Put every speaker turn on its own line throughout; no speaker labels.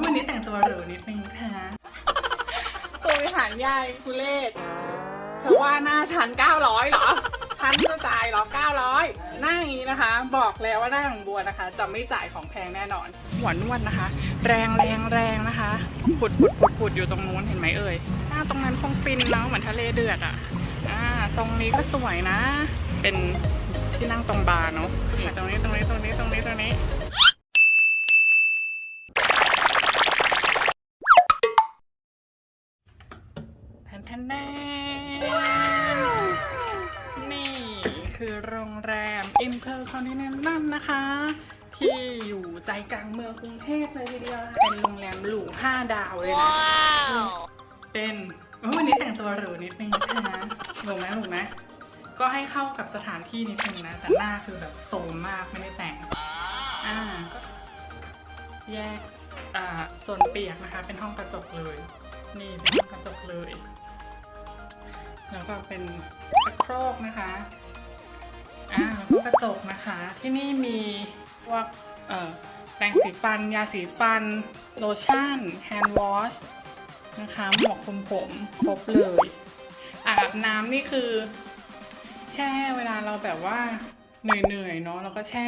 วันนี้แต่งตัวหรูนิดนึงค่ะ
ตัวบริหารใหญ่คุเลศเธอว่าหน้าฉัน900เหรอฉันจะจ่ายเหรอ 900 หน้าอย่างนี้นะคะ บอกแล้วว่าหน้าของบัวนะคะ จะไม่จ่ายของแพงแน่นอน หัวนวดนะคะ แรงแรงแรงนะคะปุดปุดปุดปุดอยู่ตรงนู้นเห็นไหมเอ่ย หน้าตรงนั้นคงฟินเนาะเหมือนทะเลเดือดอะ อ่า ตรงนี้ก็สวยนะ เป็นที่นั่งตรงบาร์เนาะตรงนี้ตรงนี้ตรงนี้ตรงนี้ตรงนี้ ทนแทนแนนนี่คือโรงแรม Intercontinental นะคะ ที่อยู่ใจกลางเมืองกรุงเทพเลยทีเดียวเป็นโรงแรมหรู5ดาวเลยนะ เป็นเอ้ยวันนี้แต่งตัวหรูนิดนึงนะคะหรูไหมหรูไหมก็ให้เข้ากับสถานที่นิดนึงนะ แต่หน้าคือแบบโซมมากไม่ได้แต่ง อ่าก็แยกอ่าโซนเปียกนะคะ เป็นห้องกระจกเลย นี่เป็นห้องกระจกเลย แล้วก็เป็นชักโครกนะคะอ่าแล้วก็กระจกนะคะ ที่นี่มีพวกเอ่อแปรงสีฟัน ยาสีฟัน โลชั่น แฮนด์วอชนะคะหมวกคลุมผมครบเลยอาบน้ำนี่คือ แช่เวลาเราแบบว่าเหนื่อยๆเนาะแล้วก็แช่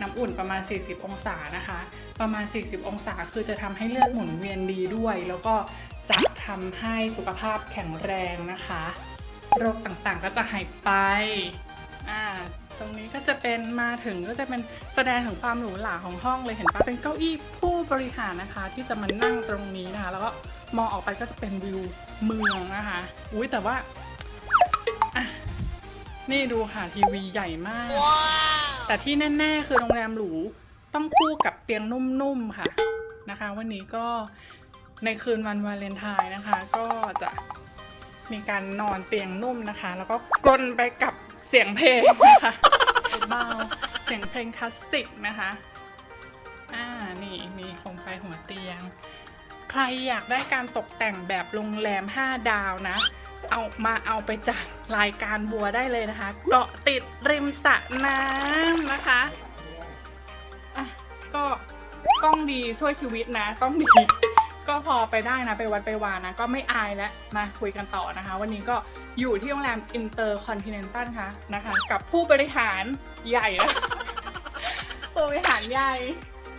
น้ำอุ่นประมาณ 40 องศานะคะ ประมาณ 40 องศาคือจะทำให้เลือดหมุนเวียนดีด้วย แล้วก็จะทำให้สุขภาพแข็งแรงนะคะ โรคต่างๆก็จะหายไปอ่าตรงนี้ก็จะเป็นมาถึงก็จะเป็นแสดงถึงความหรูหราของห้องเลยเห็นปะเป็นเก้าอี้ผู้บริหารนะคะ ที่จะมานั่งตรงนี้นะคะ แล้วก็มองออกไปก็จะเป็นวิวเมืองนะคะอุ้ยแต่ว่าอะนี่ดูค่ะทีวีใหญ่มาก แต่ที่แน่ ๆ คือโรงแรมหรูต้องคู่กับเตียงนุ่มๆค่ะนะคะ วันนี้ก็ในคืนวันวาเลนไทน์นะคะ ก็จะ มีการนอนเตียงนุ่มนะคะ แล้วก็กลนไปกับเสียงเพลงนะคะเบาเสียงเพลงคลาสสิกนะคะ อ่า นี่มีโคมไฟหัวเตียง ใครอยากได้การตกแต่งแบบโรงแรม 5 ดาวนะ เอามาเอาไปจากรายการบัวได้เลยนะคะ เกาะติดริมสระน้ำนะคะอะก็กล้องดีช่วยชีวิตนะกล้องดี ก็พอไปได้นะ ไปวัดไปวานะ ก็ไม่อายแล้วมาคุยกันต่อนะคะ วันนี้ก็อยู่ที่โรงแรม Intercontinental ค่ะนะคะ กับผู้บริหารใหญ่นะผู้บริหารใหญ่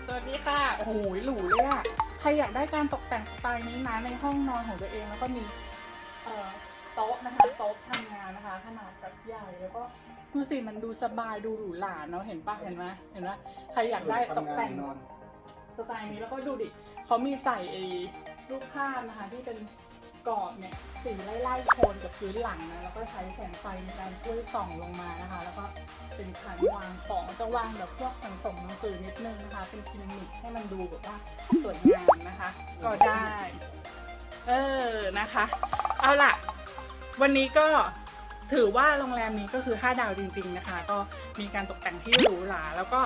สวัสดีค่ะโอ้โหหรูเลยอะใครอยากได้การตกแต่งสไตล์นี้นะในห้องนอนของตัวเองแล้วก็มีเอ่อโต๊ะนะคะโต๊ะทำงานนะคะ ขนาดแบบใหญ่แล้วก็ดูสิมันดูสบายดูหรูหราเนาะเห็นปะเห็นไหมเห็นไหมใครอยากได้ตกแต่ง สไตล์นี้แล้วก็ดูดิเขามีใส่ไอ้รูปภาพนะคะ ที่เป็นกรอบเนี่ยสีไล่ๆโทนกับพื้นหลังนะแล้วก็ใช้แสงไฟในการช่วยส่องลงมานะคะ แล้วก็เป็นฐานวางของจะวางแบบพวกหนังส่งหนังสือนิดนึงนะคะ เป็นกิมมิคให้มันดูแบบว่าสวยงามนะคะ ก็ได้ เออนะคะ เอาล่ะ วันนี้ก็ถือว่าโรงแรมนี้ก็คือ 5 ดาวจริง ๆนะคะ ก็มีการตกแต่งที่หรูหราแล้วก็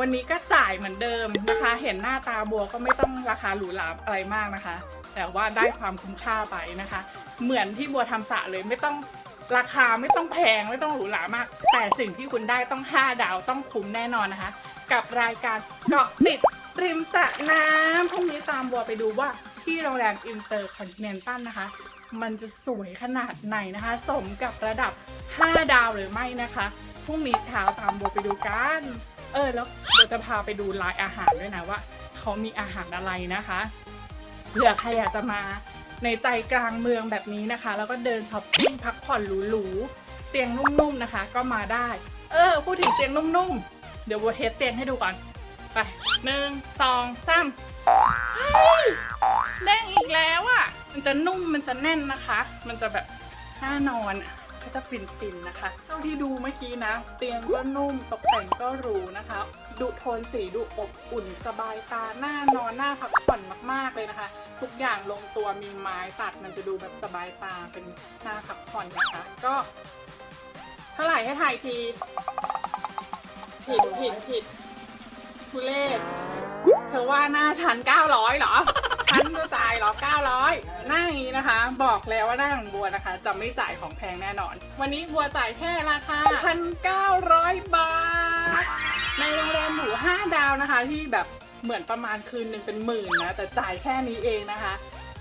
วันนี้ก็จ่ายเหมือนเดิมนะคะ เห็นหน้าตาบัวก็ไม่ต้องราคาหรูหราอะไรมากนะคะ แต่ว่าได้ความคุ้มค่าไปนะคะ เหมือนที่บัวทำสระเลยไม่ต้องราคาไม่ต้องแพงไม่ต้องหรูหรามาก แต่สิ่งที่คุณได้ต้อง 5 ดาวต้องคุ้มแน่นอนนะคะ กับรายการเกาะติดริมสระน้ำพรุ่งนี้ตามบัวไปดูว่าที่โรงแรมอินเตอร์คอนติเนนตัลนะคะ มันจะสวยขนาดไหนนะคะ สมกับระดับ 5 ดาวหรือไม่นะคะพรุ่งนี้เช้าตามบัวไปดูกัน เออแล้วเดี๋ยวจะพาไปดูรายอาหารด้วยนะว่าเขามีอาหารอะไรนะคะเผื่อใครอยากจะมาในใจกลางเมืองแบบนี้นะคะ แล้วก็เดินช้อปปิ้งพักผ่อนหรูๆเตียงนุ่มๆนะคะ ก็มาได้ เออ พูดถึงเตียงนุ่มๆ เดี๋ยวโบเทสเตียงให้ดูก่อน ไปหนึ่งสองสามเฮ้ยแดงอีกแล้วอะ่ะ มันจะนุ่มมันจะแน่นนะคะ มันจะแบบน่านอนอะ จะฟินๆนะคะ เท่าที่ดูเมื่อกี้นะ เตียงก็นุ่มตกแต่งก็หรูนะคะ ดูโทนสีดูอบอุ่นสบายตาหน้านอนหน้าพักผ่อนมากๆเลยนะคะ ทุกอย่างลงตัวมีไม้ตัดมันจะดูแบบสบายตาเป็นหน้าพักผ่อนนะคะ ก็เท่าไหร่ให้ถ่ายที ผิดผิดผิดทุเลศเธอว่าหน้าฉัน900เหรอ ฉันจะจ่ายหรอ900หน้าอย่างนี้นะคะ บอกแล้วว่าหน้าของบัวนะคะ จะไม่จ่ายของแพงแน่นอน วันนี้บัวจ่ายแค่ราคา1,900 บาท ในโรงแรมหรู5ดาวนะคะ ที่แบบเหมือนประมาณคืนหนึ่งเป็นหมื่นนะ แต่จ่ายแค่นี้เองนะคะ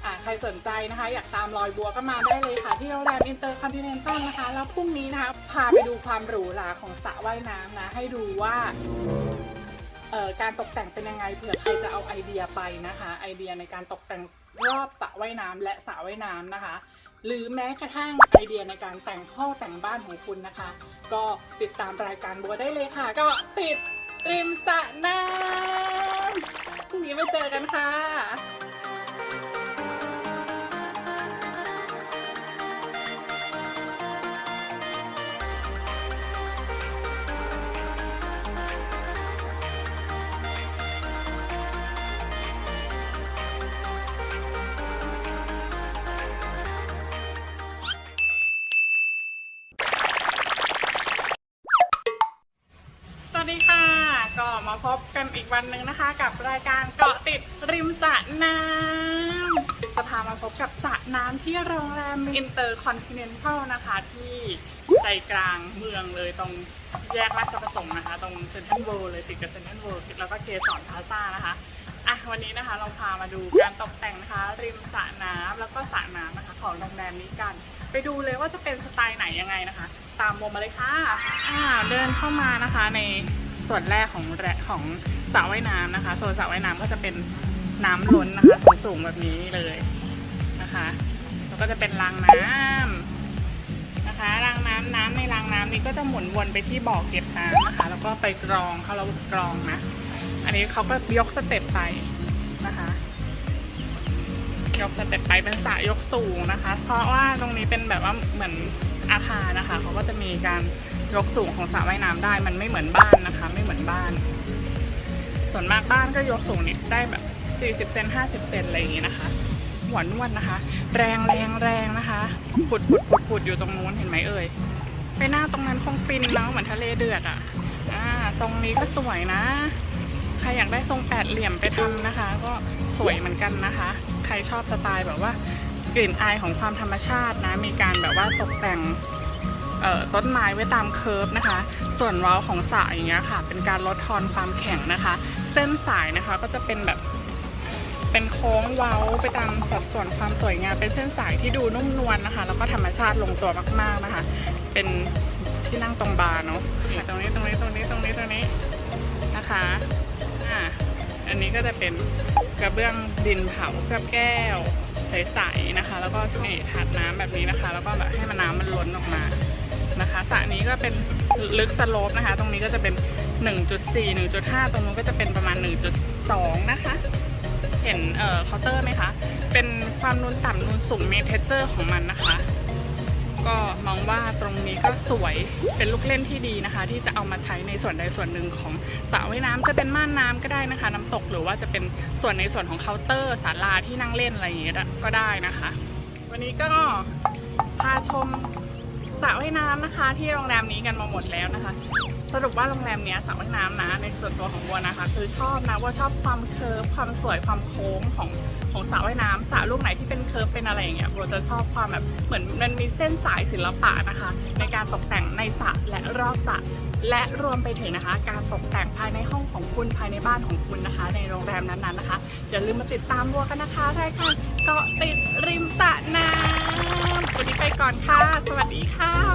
อ่าใครสนใจนะคะ อยากตามรอยบัวก็มาได้เลยค่ะ ที่โรงแรมอินเตอร์คอนติเนนตัลนะคะ แล้วพรุ่งนี้นะคะ พาไปดูความหรูหราของสระว่ายน้ำนะ ให้ดูว่า การตกแต่งเป็นยังไงเผื่อใครจะเอาไอเดียไปนะคะ ไอเดียในการตกแต่งรอบสระว่ายน้ำและสระว่ายน้ำนะคะ หรือแม้กระทั่งไอเดียในการแต่งห้องแต่งบ้านของคุณนะคะ ก็ติดตามรายการบัวได้เลยค่ะ ก็ติดริมสระน้ำพรุ่งนี้ไปเจอกันค่ะ วัสดีค่ะ ก็มาพบกันอีกวันหนึ่งนะคะ กับรายการเกาะติดริมสระน้ำจะพามาพบกับสระน้ำที่โรงแรมอินเตอร์คอนติเนนทัลนะคะ ที่ใจกลางเมืองเลยตรงแยกราชประสงค์นะคะ ตรงเซ็นทรัลเวิลด์เลยติดกับเซ็นทรัลเวิลด์แล้วก็เกสรพลาซ่านะคะอะวันนี้นะคะเราพามาดูการตกแต่งนะคะ ริมสระน้ำแล้วก็สระน้ำนะคะ ของโรงแรมนี้กัน ไปดูเลยว่าจะเป็นสไตล์ไหนยังไงนะคะ ตามโมมาเลยค่ะอ่าเดินเข้ามานะคะในส่วนแรกของแรของสระว่ายน้ำนะคะโซนสระว่ายน้ำก็จะเป็นน้ำล้นนะคะสูงๆแบบนี้เลยนะคะแล้วก็จะเป็นรางน้ำนะคะรางน้ำน้ำในรางน้ำนี้ก็จะหมุนวนไปที่บ่อเก็บน้ำนะคะ แล้วก็ไปกรองเข้าระบบกรองนะ อันนี้เขาก็ยกสเต็ปไปนะคะ ยกสเต็ปไปเป็นสระยกสูงนะคะ เพราะว่าตรงนี้เป็นแบบว่าเหมือนอาคารนะคะเขาก็จะมีการยกสูงของสระว่ายน้ำได้ มันไม่เหมือนบ้านนะคะ ไม่เหมือนบ้าน ส่วนมากบ้านก็ยกสูงนิดได้แบบ 40 เซน 50 เซนอะไรอย่างงี้นะคะ หัวนวนนะคะ แรงแรงแรงนะคะปุดปุดปุดปุดอยู่ตรงนู้นเห็นไหมเอ่ย ไปหน้าตรงนั้นคงฟินเนาะเหมือนทะเลเดือดอะอ่าตรงนี้ก็สวยนะ ใครอยากได้ทรงแปดเหลี่ยมไปทำนะคะ ก็สวยเหมือนกันนะคะ รชอบสไตล์แบบว่ากลิ่นอายของความธรรมชาตินะ มีการแบบว่าตกแต่งต้นไม้ไว้ตามเคิร์ฟนะคะ ส่วนเว้าของสระอย่างเงี้ยค่ะ เป็นการลดทอนความแข็งนะคะ เส้นสายนะคะก็จะเป็นแบบเป็นโค้งเว้าไปตามสัดส่วนความสวยงาม เป็นเส้นสายที่ดูนุ่มนวลนะคะ แล้วก็ธรรมชาติลงตัวมากๆนะคะ เป็นที่นั่งตรงบาร์เนาะตรงนี้ตรงนี้ตรงนี้ตรงนี้ตรงนี้นะคะ อันนี้ก็จะเป็นกระเบื้องดินเผาเคลือบแก้วใสๆนะคะ แล้วก็นี่ถาดน้ำแบบนี้นะคะ แล้วก็แบบให้มันน้ำมันล้นออกมานะคะสระนี้ก็เป็นลึกสโลปนะคะ ตรงนี้ก็จะเป็น 1.4 1.5 ตรงนู้นก็จะเป็นประมาณ 1.2 นะคะ เห็นเอ่อเคาน์เตอร์ไหมคะ เป็นความนูนต่ำนูนสูงเมเทเจอร์ของมันนะคะ ก็มองว่าตรงนี้ก็สวยเป็นลูกเล่นที่ดีนะคะ ที่จะเอามาใช้ในส่วนใดส่วนหนึ่งของสระว่ายน้ำจะเป็นม่านน้ำก็ได้นะคะ น้ำตกหรือว่าจะเป็นส่วนในส่วนของเคาน์เตอร์ศาลาที่นั่งเล่นอะไรอย่างเงี้ยก็ได้นะคะ วันนี้ก็พาชมสระว่ายน้ำนะคะ ที่โรงแรมนี้กันมาหมดแล้วนะคะ สรุปว่าโรงแรมนี้สระว่ายน้ำนะ ในส่วนตัวของบัวนะคะ คือชอบนะว่าชอบความเคิร์ฟความสวยความโค้งของของสระว่ายน้ำสระลูกไหนที่เป็น คิร์ฟเป็นอะไรอย่างเงี้ยบัวจะชอบความแบบเหมือนมันมีเส้นสายศิลปะนะคะ ในการตกแต่งในสระและรอบสระและรวมไปถึงนะคะ การตกแต่งภายในห้องของคุณภายในบ้านของคุณนะคะ ในโรงแรมนั้นๆนะคะอย่าลืมมาติดตามบัวกันนะคะรายการเกาะติดริมสระน้ำวันนี้ไปก่อนค่ะ สวัสดีค่ะ